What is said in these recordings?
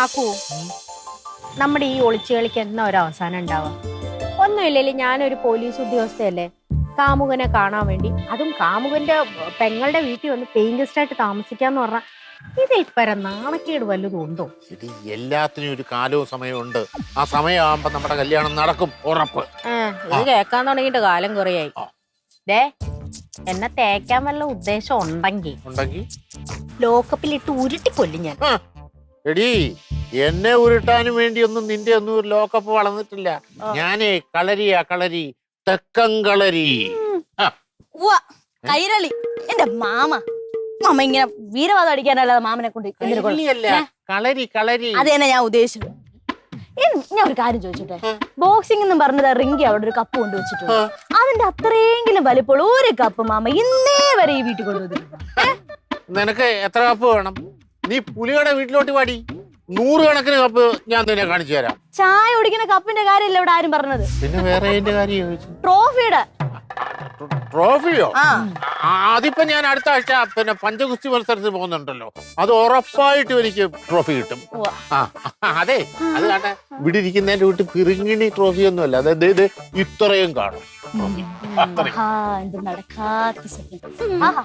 ആക്കൂ. നമ്മുടെ ഈ ഒളിച്ചു കളിക്ക് എന്നാ ഒരു അവസാനം ഉണ്ടാവാ ഒന്നുമില്ലല്ലേ ഞാനൊരു പോലീസ് ഉദ്യോഗസ്ഥയല്ലേ? കാമുകനെ കാണാൻ വേണ്ടി. അതും കാമുകന്റെ പെങ്ങളുടെ വീട്ടിൽ വന്ന് ഗസ്റ്റ് ആയിട്ട് താമസിക്കാന്ന് പറഞ്ഞാൽ പരം നാണക്കേട് വല്ലതും ഉണ്ടോ? എടി എല്ലാത്തിനും ഒരു കാലവും സമയവും ഉണ്ട് ആ സമയമാകുമ്പോ നമ്മുടെ കല്യാണം നടക്കും. ഉറപ്പ്. ഇത് കേൾക്കാൻ തുടങ്ങിയിട്ട് കാലം കുറയായി. ദേ എന്നെ തേക്കാൻ വല്ല ഉദ്ദേശം ഉണ്ടെങ്കിൽ ഉണ്ടെങ്കിൽ ലോക്കപ്പിലിട്ട് കൊല്ലി ഞാൻ. എടി എന്നെ ഉരുട്ടാനും വേണ്ടിയൊന്നും നിന്റെ ഒന്നും ഒരു ലോക്കപ്പ് വളർന്നിട്ടില്ല. ഞാനേ കളരിയാ കളരി തെക്കം കളരി. കൈരളി എന്റെ മാമ. മാമ ഇങ്ങനെ വീരവാദം അടിക്കാനല്ലാതെ മാമനെ കൊണ്ട്? കളരി കളരി. അത് തന്നെ ഞാൻ ഉദ്ദേശിച്ചു ഞാൻ ഒരു കാര്യം ചോദിച്ചോട്ടെ? ബോക്സിംഗ് എന്നും പറഞ്ഞത് റിങ്കി അവിടെ ഒരു കപ്പ് കൊണ്ടുവച്ചിട്ടുണ്ട് അതിന്റെ അത്രയെങ്കിലും വലിപ്പമുള്ള ഒരു കപ്പ് മാമ ഇന്നേ വരെ ഈ വീട്ടിൽ കൊണ്ടുവന്നിട്ടുണ്ട് നിനക്ക് എത്ര കപ്പ് വേണം? നീ പുലിയുടെ വീട്ടിലോട്ട് പാടി നൂറുകണക്കിന് കപ്പ് ഞാൻ നിന്നെ കാണിച്ചു തരാം. ചായ കുടിക്കുന്ന കപ്പിന്റെ കാര്യമല്ല ഇവിടെ ആരും പറഞ്ഞത്. പിന്നെ വേറെ അതിന്റെ കാര്യം ചോദിച്ചു? ട്രോഫിയുടെ ട്രോഫിയോ? ആ. അതിപ്പോ ഞാൻ അടുത്ത ആഴ്ച പിന്നെ പഞ്ചഗുസ്തി മത്സരത്തിൽ പോകുന്നുണ്ടല്ലോ. അത് ഉറപ്പായിട്ടും എനിക്ക് ട്രോഫി കിട്ടും. ഉവ്വ. ആ അതെ അത് കാണട്ടെ ഇവിടെ ഇരിക്കുന്നതിന്റെ വീട്ടിൽ പിറുങ്ങിണി ട്രോഫി ഒന്നുമല്ല അതായത് ഇത് ഇത്രയും കാണും അത്രയും. ആഹാ, എന്ത് നടക്കാത്ത സ്വപ്നം. ആഹാ,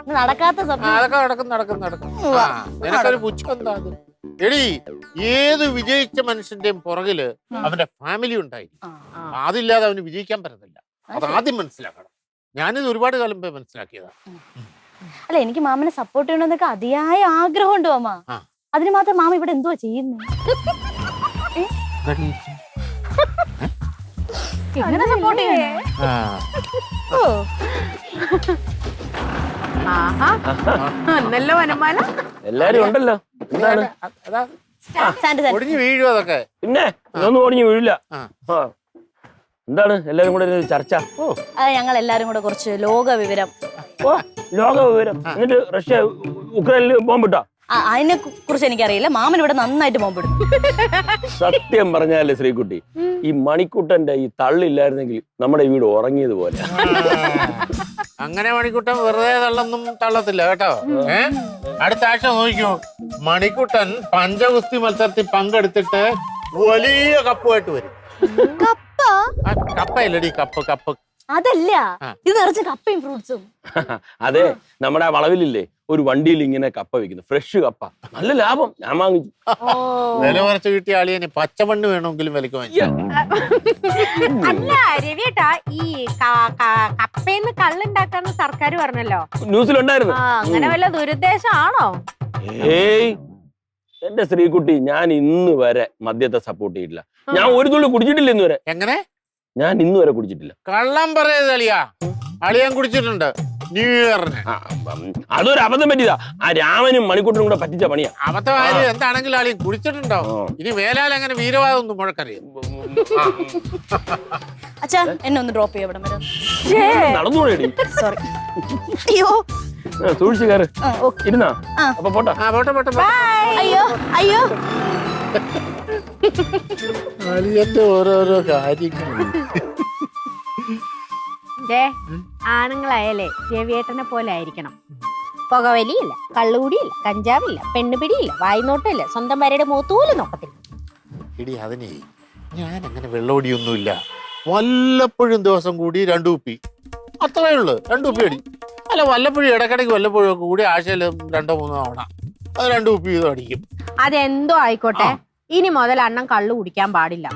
ഇത് നടക്കാത്ത ആ, സ്വപ്നം അതൊക്കെ നടക്കും നടക്കും നടക്കും. ആ, നിനക്കൊരു പുച്ഛം എന്താ അത്? എടി ഏത് വിജയിച്ച മനുഷ്യന്റെയും പുറകിൽ അവന്റെ ഫാമിലി ഉണ്ടായി ആ. അതില്ലാതെ അവന് വിജയിക്കാൻ പറ്റത്തില്ല. അത് ആദ്യം മനസ്സിലാക്കണം. ഞാനിത് ഒരുപാട് കാലം മുമ്പേ മനസ്സിലാക്കിയതാ. അല്ല എനിക്ക് മാമനെ സപ്പോർട്ട് ചെയ്യണമെന്നൊക്കെ അതിയായ ആഗ്രഹമുണ്ട് മാമ. ആ. അതിന് മാത്രം മാമ ഇവിടെ എന്തുവാ ചെയ്യുന്നത് എങ്ങനെ സപ്പോർട്ട് ചെയ്യേ ആ. ഓ. ആഹാ. എന്നല്ലോ വനമാല എല്ലാരും ഉണ്ടല്ലോ. എന്താണ്? അതാ ഒടിഞ്ഞു വീഴും അതൊക്കെ? പിന്നെ ഇതൊന്നും ഓടിഞ്ഞു വീഴില്ല. ആ. ആ. എന്താണ്? എല്ലാരും കൂടെ ഒരു ചർച്ച? ഓ. അത് ഞങ്ങൾ എല്ലാരും കൂടെ കുറച്ച് ലോക വിവരം ഓ ലോക വിവരം എന്നിട്ട് റഷ്യ ഉക്രൈനിൽ ബോംബിട്ടാ? അതിനെ കുറിച്ച് എനിക്കറിയില്ല. മാമൻ ഇവിടെ നന്നായിട്ട് ബോംബിടും. സത്യം പറഞ്ഞാലേ ശ്രീകുട്ടി ഈ മണിക്കുട്ടന്റെ ഈ തള്ളില്ലായിരുന്നെങ്കിൽ നമ്മുടെ ഈ വീട് ഉറങ്ങിയത് പോലെ അങ്ങനെ മണിക്കുട്ടൻ വെറുതെ തള്ളൊന്നും തള്ളത്തില്ല കേട്ടോ? ഏ? അടുത്ത ആഴ്ച നോക്കിക്കോ. മണിക്കുട്ടൻ പഞ്ചഗുസ്തി മത്സരത്തിൽ പങ്കെടുത്തിട്ട് വലിയ കപ്പുമായിട്ട് വരും. കപ്പയില്ലടി കപ്പ് കപ്പ്. അതല്ല ഇത് നിറച്ച കപ്പയും ഫ്രൂട്ട്സും. അതെ നമ്മുടെ ആ വളവിലില്ലേ ഒരു വണ്ടിയിൽ ഇങ്ങനെ കപ്പ വെക്കുന്നു ഫ്രഷ് കപ്പ. നല്ല ലാഭം ഞാൻ വാങ്ങിച്ചു. വില കുറച്ച് കിട്ടിയ ആളിയെ പച്ചമണ്ണ് വേണമെങ്കിലും വിലക്ക് അല്ല രവിയേട്ടാ ഈ ക- ക- കപ്പേന്ന് കള്ളുണ്ടാക്കാന്ന് സർക്കാർ പറഞ്ഞല്ലോ. ന്യൂസിലുണ്ടായിരുന്നു. ആ അങ്ങനെ വല്ല ദുരുദ്ദേശമാണോ? ഏയ് എന്റെ ശ്രീകുട്ടി ഞാൻ ഇന്ന് വരെ മദ്യത്തെ സപ്പോർട്ട് ചെയ്തിട്ടില്ല. ഞാൻ ഒരു തുള്ളി കുടിച്ചിട്ടില്ല ഇന്ന് വരെ. എങ്ങനെ? ഞാൻ ഇന്ന് വരെ കുടിച്ചിട്ടില്ല. കള്ളം പറയുന്നത് അളിയാ. അളിയാൻ കുടിച്ചിട്ടുണ്ട്. ന്യൂ ഇയറിന് ആ, ഉം, അതൊരു അബദ്ധം പറ്റിയതാ. ആ രാമനും മണിക്കൂട്ടനും കൂടെ പറ്റിച്ച പണിയാ. അബദ്ധമായാലും എന്താണെങ്കിലും അളിയൻ കുടിച്ചിട്ടുണ്ടോ. ഇനി വേലാൽ അങ്ങനെ വീരവാദം ഒന്നും മുഴക്കറിയും. അച്ഛാ എന്നെ ഒന്ന് ഡ്രോപ്പ് ചെയ്യാം ഇവിടെ വരെ നടന്നുകൂടി സോറി അയ്യോ. സൂക്ഷിച്ചു കയറ്. ആ, ഇരുന്നാ. ആ. അപ്പൊ പോട്ടെ. ആ പോട്ടെ പോട്ടെ പോട്ടെ. അയ്യോ അയ്യോ. അളിയന്റെ ഓരോരോ കാര്യങ്ങൾ ആണുങ്ങളായാലേ രവിയേട്ടനെ പോലെ ആയിരിക്കണം. പുകവലിയില്ല കള്ളുകൂടിയില്ല കഞ്ചാവില്ല പെണ്ണുപിടിയില്ല വായ്നോട്ടമില്ല സ്വന്തം വരയുടെ മൂത്തൂൽ നോക്കത്തില്ല. എടി അതിനെ ഞാൻ അങ്ങനെ വെള്ളമൊടിയൊന്നുമില്ല വല്ലപ്പോഴും ദിവസം കൂടി രണ്ടു കുപ്പി അത്രേ ഉള്ളു രണ്ടു കുപ്പി അടി. അല്ല വല്ലപ്പോഴും ഇടക്കിടയ്ക്ക് വല്ലപ്പോഴും ഒക്കെ കൂടി ആഴ്ചയിൽ രണ്ടോ മൂന്നോ തവണ. അത് രണ്ടു കുപ്പി വീതം അടിക്കും. അതെന്തോ ആയിക്കോട്ടെ? ഇനി മുതൽ അണ്ണൻ കള്ളു കുടിക്കാൻ പാടില്ല.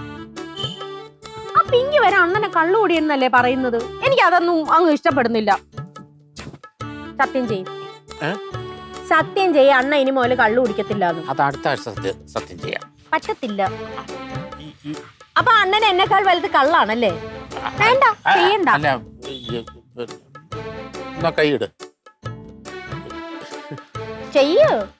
ആ പിങ്കി വരെ അണ്ണനെ കള്ളു കുടിയെന്നല്ലേ പറയുന്നത്? എനിക്ക് അതൊന്നും അങ്ങ് ഇഷ്ടപ്പെടുന്നില്ല. സത്യം ചെയ്യും? സത്യം ചെയ്യ അണ്ണ ഇനി മുതൽ കള്ളു കുടിക്കത്തില്ല എന്ന്. അത് അടുത്ത ആഴ്ച സത്യം സത്യം ചെയ്യാം. പറ്റത്തില്ല. അപ്പൊ അണ്ണൻ എന്നെക്കാൾ വലുത് കള്ളാണല്ലേ? വേണ്ട ആ, ചെയ്യണ്ട. അല്ല ഈ- എന്നാ കൈയിട്. ചെയ്യ്.